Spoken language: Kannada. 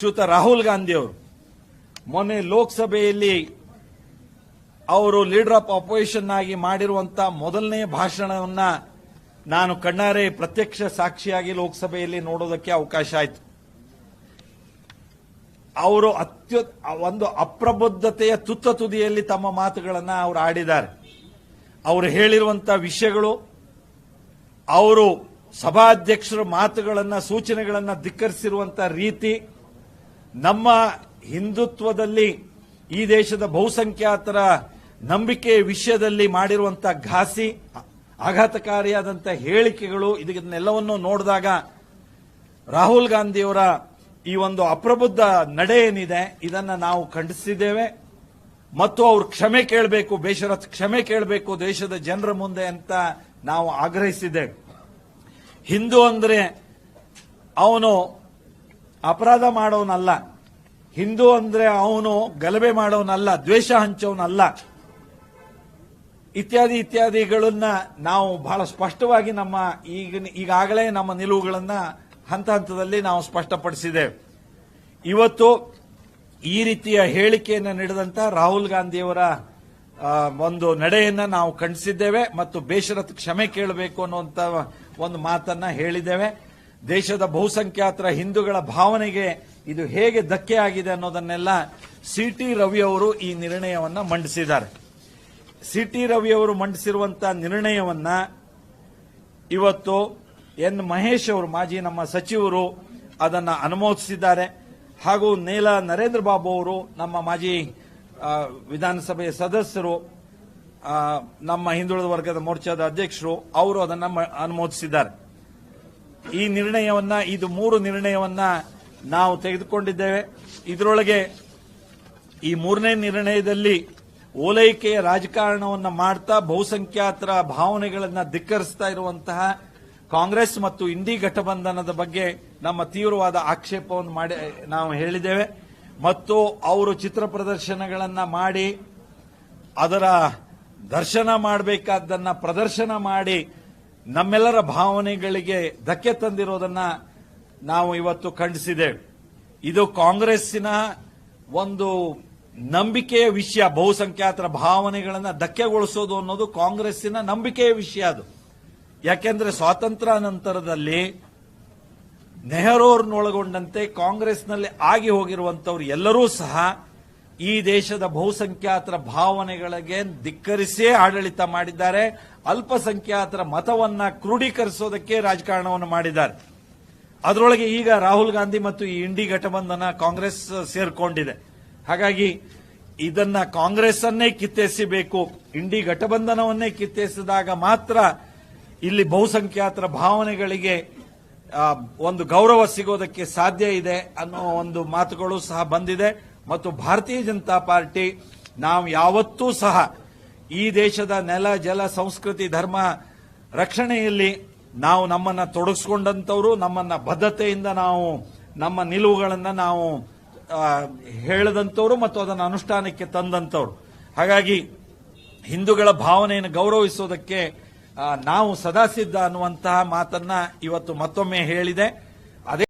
ಶ್ರೀಯುತ ರಾಹುಲ್ ಗಾಂಧಿ ಅವರು. ಮೊನ್ನೆ ಲೋಕಸಭೆಯಲ್ಲಿ ಅವರು ಲೀಡರ್ ಆಫ್ ಅಪೋಸಿಷನ್ ಆಗಿ ಮಾಡಿರುವಂತಹ ಮೊದಲನೇ ಭಾಷಣವನ್ನ ನಾನು ಕಣ್ಣಾರೆ ಪ್ರತ್ಯಕ್ಷ ಸಾಕ್ಷಿಯಾಗಿ ಲೋಕಸಭೆಯಲ್ಲಿ ನೋಡೋದಕ್ಕೆ ಅವಕಾಶ ಆಯಿತು. ಅವರು ಅತ್ಯು, ಒಂದು ಅಪ್ರಬುದ್ಧತೆಯ ತುತ್ತ ತುದಿಯಲ್ಲಿ ತಮ್ಮ ಮಾತುಗಳನ್ನು ಅವರು ಆಡಿದ್ದಾರೆ. ಅವರು ಹೇಳಿರುವಂತಹ ವಿಷಯಗಳು, ಅವರು ಸಭಾಧ್ಯಕ್ಷರ ಮಾತುಗಳನ್ನು, ಸೂಚನೆಗಳನ್ನು ಧಿಕ್ಕರಿಸಿರುವಂತಹ ರೀತಿ ನಮ್ಮ ಹಿಂದುತ್ವದಲ್ಲಿ ಈ ದೇಶದ ಬಹುಸಂಖ್ಯಾತರ ನಂಬಿಕೆ ವಿಷಯದಲ್ಲಿ ಮಾಡಿರುವಂತಹ ಘಾಸಿ ಆಘಾತಕಾರಿಯಾದಂಥ ಹೇಳಿಕೆಗಳು, ಇದನ್ನೆಲ್ಲವನ್ನು ನೋಡಿದಾಗ ರಾಹುಲ್ ಗಾಂಧಿಯವರ ಈ ಒಂದು ಅಪ್ರಬುದ್ಧ ನಡೆ ಏನಿದೆ, ಇದನ್ನು ನಾವು ಖಂಡಿಸಿದ್ದೇವೆ. ಮತ್ತು ಅವರು ಕ್ಷಮೆ ಕೇಳಬೇಕು, ಬೇಷರತ್ ಕ್ಷಮೆ ಕೇಳಬೇಕು ದೇಶದ ಜನರ ಮುಂದೆ ಅಂತ ನಾವು ಆಗ್ರಹಿಸಿದ್ದೇವೆ. ಹಿಂದೂ ಅಂದ್ರೆ ಅವನು ಅಪರಾಧ ಮಾಡೋನಲ್ಲ. ಹಿಂದೂ ಅಂದ್ರೆ ಅವನು ಗಲಭೆ ಮಾಡೋನಲ್ಲ, ದ್ವೇಷ ಹಂಚೋನಲ್ಲ. ಇತ್ಯಾದಿ ಇತ್ಯಾದಿಗಳನ್ನ ನಾವು ಬಹಳ ಸ್ಪಷ್ಟವಾಗಿ ನಮ್ಮ ಈಗ ಈಗಾಗಲೇ ನಮ್ಮ ನಿಲುವುಗಳನ್ನ ಹಂತ ಹಂತದಲ್ಲಿ ನಾವು ಸ್ಪಷ್ಟಪಡಿಸಿದ್ದೇವೆ. ಇವತ್ತು ಈ ರೀತಿಯ ಹೇಳಿಕೆಯನ್ನು ನೀಡಿದಂತ ರಾಹುಲ್ ಗಾಂಧಿಯವರ ಒಂದು ನಡೆಯನ್ನ ನಾವು ಖಂಡಿಸಿದ್ದೇವೆ ಮತ್ತು ಬೇಷರತ್ ಕ್ಷಮೆ ಕೇಳಬೇಕು ಅನ್ನುವಂತ ಒಂದು ಮಾತನ್ನ ಹೇಳಿದ್ದೇವೆ. ದೇಶದ ಬಹುಸಂಖ್ಯಾತರ ಹಿಂದೂಗಳ ಭಾವನೆಗೆ ಇದು ಹೇಗೆ ಧಕ್ಕೆ ಆಗಿದೆ ಅನ್ನೋದನ್ನೆಲ್ಲ ಸಿ ಟಿ ರವಿ ಅವರು ಈ ನಿರ್ಣಯವನ್ನು ಮಂಡಿಸಿದ್ದಾರೆ. ಸಿ ಟಿ ರವಿ ಅವರು ಮಂಡಿಸಿರುವಂತಹ ನಿರ್ಣಯವನ್ನ ಇವತ್ತು ಎನ್ ಮಹೇಶ್ ಅವರು, ಮಾಜಿ ನಮ್ಮ ಸಚಿವರು, ಅದನ್ನು ಅನುಮೋದಿಸಿದ್ದಾರೆ. ಹಾಗೂ ನೇಲ ನರೇಂದ್ರ ಬಾಬು ಅವರು, ನಮ್ಮ ಮಾಜಿ ವಿಧಾನಸಭೆಯ ಸದಸ್ಯರು ನಮ್ಮ ಹಿಂದುಳಿದ ವರ್ಗದ ಮೋರ್ಚಾದ ಅಧ್ಯಕ್ಷರು, ಅವರು ಅದನ್ನು ಅನುಮೋದಿಸಿದ್ದಾರೆ. ಈ ನಿರ್ಣಯವನ್ನ, ಇದು ಮೂರು ನಿರ್ಣಯವನ್ನ ನಾವು ತೆಗೆದುಕೊಂಡಿದ್ದೇವೆ. ಇದರೊಳಗೆ ಈ ಮೂರನೇ ನಿರ್ಣಯದಲ್ಲಿ ಓಲೈಕೆಯ ರಾಜಕಾರಣವನ್ನು ಮಾಡ್ತಾ ಬಹುಸಂಖ್ಯಾತರ ಭಾವನೆಗಳನ್ನು ಧಿಕ್ಕರಿಸ್ತಾ ಇರುವಂತಹ ಕಾಂಗ್ರೆಸ್ ಮತ್ತು ಇಂಡಿ ಘಟಬಂಧನದ ಬಗ್ಗೆ ನಮ್ಮ ತೀವ್ರವಾದ ಆಕ್ಷೇಪವನ್ನು ಮಾಡಿ, ನಾವು ಹೇಳಿದ್ದೇವೆ. ಮತ್ತು ಅವರು ಚಿತ್ರ ಪ್ರದರ್ಶನಗಳನ್ನು ಮಾಡಿ, ಅದರ ದರ್ಶನ ಮಾಡಬೇಕಾದ್ದನ್ನು ಪ್ರದರ್ಶನ ಮಾಡಿ ನಮ್ಮೆಲ್ಲರ ಭಾವನೆಗಳಿಗೆ ಧಕ್ಕೆ ತಂದಿರೋದನ್ನ ನಾವು ಇವತ್ತು ಖಂಡಿಸಿದ್ದೇವೆ. ಇದು ಕಾಂಗ್ರೆಸ್ಸಿನ ಒಂದು ನಂಬಿಕೆಯ ವಿಷಯ, ಬಹುಸಂಖ್ಯಾತರ ಭಾವನೆಗಳನ್ನು ಧಕ್ಕೆಗೊಳಿಸೋದು ಅನ್ನೋದು ಕಾಂಗ್ರೆಸ್ಸಿನ ನಂಬಿಕೆಯ ವಿಷಯ ಅದು. ಯಾಕೆಂದ್ರೆ ಸ್ವಾತಂತ್ರ್ಯ ನಂತರದಲ್ಲಿ ನೆಹರೂರ್ನೊಳಗೊಂಡಂತೆ ಕಾಂಗ್ರೆಸ್ನಲ್ಲಿ ಆಗಿ ಹೋಗಿರುವಂತವ್ರು ಎಲ್ಲರೂ ಸಹ ಈ ದೇಶದ ಬಹುಸಂಖ್ಯಾತರ ಭಾವನೆಗಳಿಗೆ ಧಿಕ್ಕರಿಸಿಯೇ ಆಡಳಿತ ಮಾಡಿದ್ದಾರೆ. ಅಲ್ಪಸಂಖ್ಯಾತರ ಮತವನ್ನ ಕ್ರೋಢೀಕರಿಸೋದಕ್ಕೆ ರಾಜಕಾರಣವನ್ನು ಮಾಡಿದ್ದಾರೆ. ಅದರೊಳಗೆ ಈಗ ರಾಹುಲ್ ಗಾಂಧಿ ಮತ್ತು ಈ ಇಂಡಿ ಘಟಬಂಧನ ಕಾಂಗ್ರೆಸ್ ಸೇರ್ಕೊಂಡಿದೆ. ಹಾಗಾಗಿ ಇದನ್ನ ಕಾಂಗ್ರೆಸ್ ಅನ್ನೇ ಕಿತ್ತೆಸಿಬೇಕು ಇಂಡಿ ಘಟಬಂಧನವನ್ನೇ ಕಿತ್ತೆಸಿದಾಗ ಮಾತ್ರ ಇಲ್ಲಿ ಬಹುಸಂಖ್ಯಾತರ ಭಾವನೆಗಳಿಗೆ ಒಂದು ಗೌರವ ಸಿಗೋದಕ್ಕೆ ಸಾಧ್ಯ ಇದೆ ಅನ್ನೋ ಒಂದು ಮಾತುಗಳು ಸಹ ಬಂದಿದೆ. ಮತ್ತು ಭಾರತೀಯ ಜನತಾ ಪಾರ್ಟಿ ನಾವು ಯಾವತ್ತೂ ಸಹ ಈ ದೇಶದ ನೆಲ ಜಲ ಸಂಸ್ಕೃತಿ ಧರ್ಮ ರಕ್ಷಣೆಯಲ್ಲಿ ನಾವು ನಮ್ಮನ್ನ ತೊಡಗಿಸಿಕೊಂಡಂತವರು ನಮ್ಮನ್ನ ಬದ್ಧತೆಯಿಂದ ನಾವು ನಮ್ಮ ನಿಲುವುಗಳನ್ನು ನಾವು ಆ, ಹೇಳದಂತವರು ಮತ್ತು ಅದನ್ನು ಅನುಷ್ಠಾನಕ್ಕೆ ತಂದಂತವರು ಹಾಗಾಗಿ ಹಿಂದೂಗಳ ಭಾವನೆಯನ್ನು ಗೌರವಿಸೋದಕ್ಕೆ ನಾವು ಸದಾ ಸಿದ್ಧ ಅನ್ನುವಂತಹ ಮಾತನ್ನ ಇವತ್ತು ಮತ್ತೊಮ್ಮೆ ಹೇಳಿದೆ. ಅದೇ